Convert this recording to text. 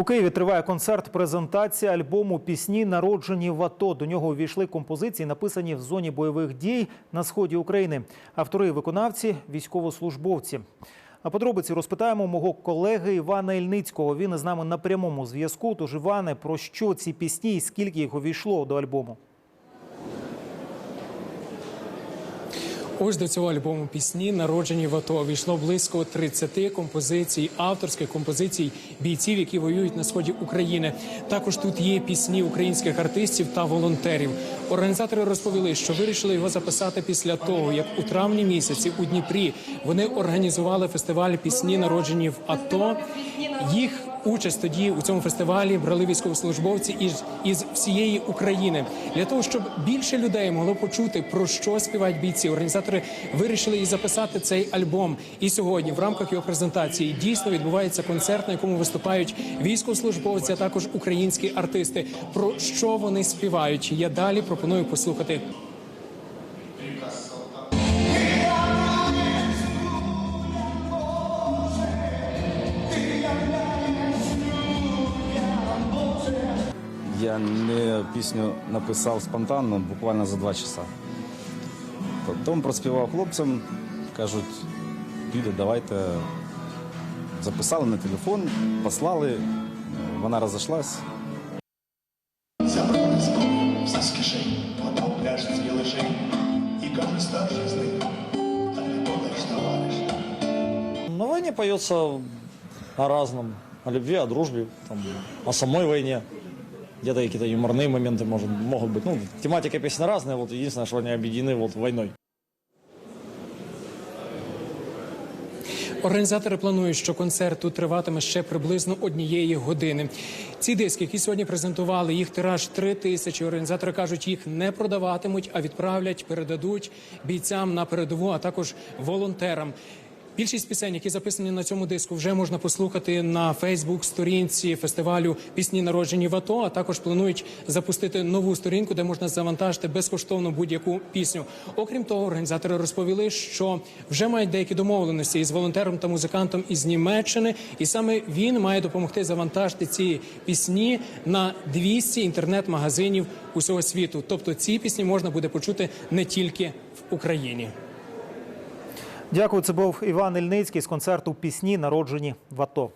У Києві триває концерт презентація альбому Пісні народжені в АТО. До нього увійшли композиції, написані в зоні бойових дій на сході України. Автори і виконавці військовослужбовці. А подробиці розпитаємо мого колеги Івана Ільницького. Він із нами на прямому зв'язку. Тож, Іване, про що ці пісні і скільки їх увійшло до альбому? Ось до цього альбому пісні народжені в АТО війшло близько 30 композицій, авторських композицій бійців, які воюють на сході України. Також тут є пісні українських артистів та волонтерів. Організатори розповіли, що вирішили його записати після того, як у травні місяці у Дніпрі вони організували фестиваль пісні народжені в АТО. Їх участь тоді у цьому фестивалі брали військовослужбовці із, із всієї України для того, щоб більше людей могло почути про що співають бійці. Організатори вирішили і записати цей альбом. І сьогодні, в рамках його презентації, дійсно відбувається концерт, на якому виступають військовослужбовці, а також українські артисти. Про що вони співають? Я далі пропоную послухати. Я не пісню написав спонтанно, буквально за два часа. Потім проспівав хлопцям, кажуть, піде, давайте. Записали на телефон, послали, вона розійшлась. Забрали зброю все з кишень, подав пляшці лишень, і каже старший з них, а не товариш товариш. На войне поется о разном. О любви, о дружбе, там, о самой войне. Где-то какие-то юморные моменты может, могут быть. Ну, тематика песни разная, вот единственное, что они объединены вот войной. Організатори планують, що концерт тут триватиме ще приблизно однієї години. Ці диски, які сьогодні презентували, їх тираж три тисячі. Організатори кажуть, їх не продаватимуть, а відправлять, передадуть бійцям на передову, а також волонтерам. Більшість пісень, які записані на цьому диску, вже можна послухати на Фейсбук-сторінці фестивалю пісні народжені в АТО. А також планують запустити нову сторінку, де можна завантажити безкоштовно будь-яку пісню. Окрім того, організатори розповіли, що вже мають деякі домовленості із волонтером та музикантом із Німеччини, і саме він має допомогти завантажити ці пісні на 200 інтернет-магазинів усього світу. Тобто ці пісні можна буде почути не тільки в Україні. Дякую. Це був Іван Ільницький з концерту Пісні народжені в АТО.